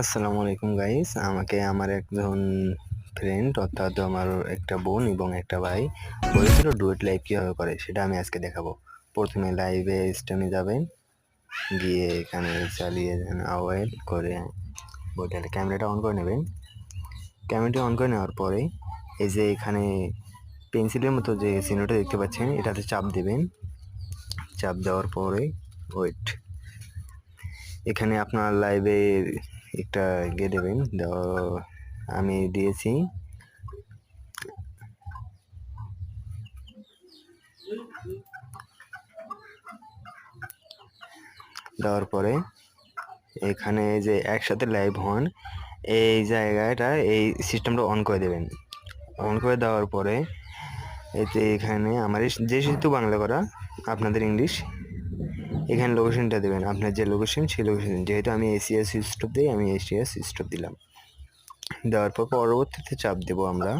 আসসালামু আলাইকুম গাইস আমাকে আমার একজন ফ্রেন্ড অর্থাৎ আমার একটা বোন এবং একটা ভাই বলেছিল ডুয়েট লাইভ কীভাবে করে, সেটা আমি আজকে দেখাবো। প্রথমে লাইভে স্টেমে যাবেন, গিয়ে এখানে চালিয়ে দেন করে বইটালে ক্যামেরাটা অন করে নেবেন। ক্যামেরাটা অন করে নেওয়ার পরে এই যে এখানে পেন্সিলের মতো যে চিহ্নটা দেখতে পাচ্ছেন, এটাতে চাপ দেবেন। চাপ দেওয়ার পরে ওয়েট এখানে আপনার লাইভে একটা ইয়ে দেবেন। আমি দিয়েছি। দেওয়ার পরে এখানে যে একসাথে লাইভ হন, এই জায়গাটা, এই সিস্টেমটা অন করে দেবেন। অন করে দেওয়ার পরে এতে এখানে আমার যে যেহেতু বাংলা করা, আপনাদের ইংলিশ এখানে লোকেশনটা দেবেন। আপনার যে লোকেশন সেই লোকেশন যেহেতু আমি এসিএস স্টপ দিই, আমি এসিএস স্টপ দিলাম। দেওয়ার পর পরবর্তীতে চাপ দেব আমরা।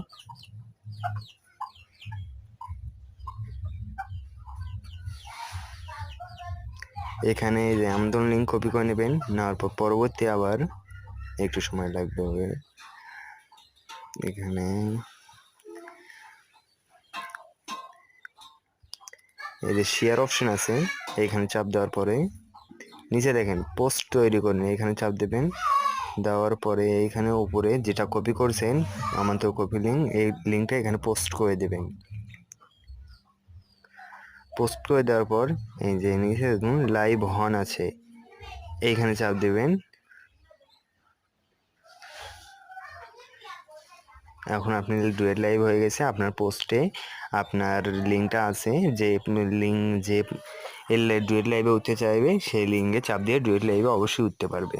এখানে আমদন লিঙ্ক কপি করে নেবেন। নেওয়ার পর পরবর্তী আবার একটু সময় লাগবে এখানে এই যে শেয়ার অপশন আছে। এইখানে চাপ দেওয়ার পরে নিচে দেখেন পোস্ট তৈরি করেন। এখানে চাপ দেবেন। দেওয়ার পরে এইখানে উপরে যেটা কপি করছেন আমার তো কপি লিঙ্ক এই লিঙ্কটা এখানে পোস্ট করে দেবেন। পোস্ট করে দেওয়ার পর এই যে নিচে দেখুন লাইভ হন আছে। এইখানে চাপ দেবেন। এখন আপনি ডুয়েট লাইভ হয়ে গেছে, আপনার পোস্টে আপনার লিঙ্কটা আছে, যে লিঙ্ক যে ডুয়েট লাইভে উঠতে চাইবে সেই লিঙ্কে চাপ দিয়ে ডুয়েট লাইভে অবশ্যই উঠতে পারবে।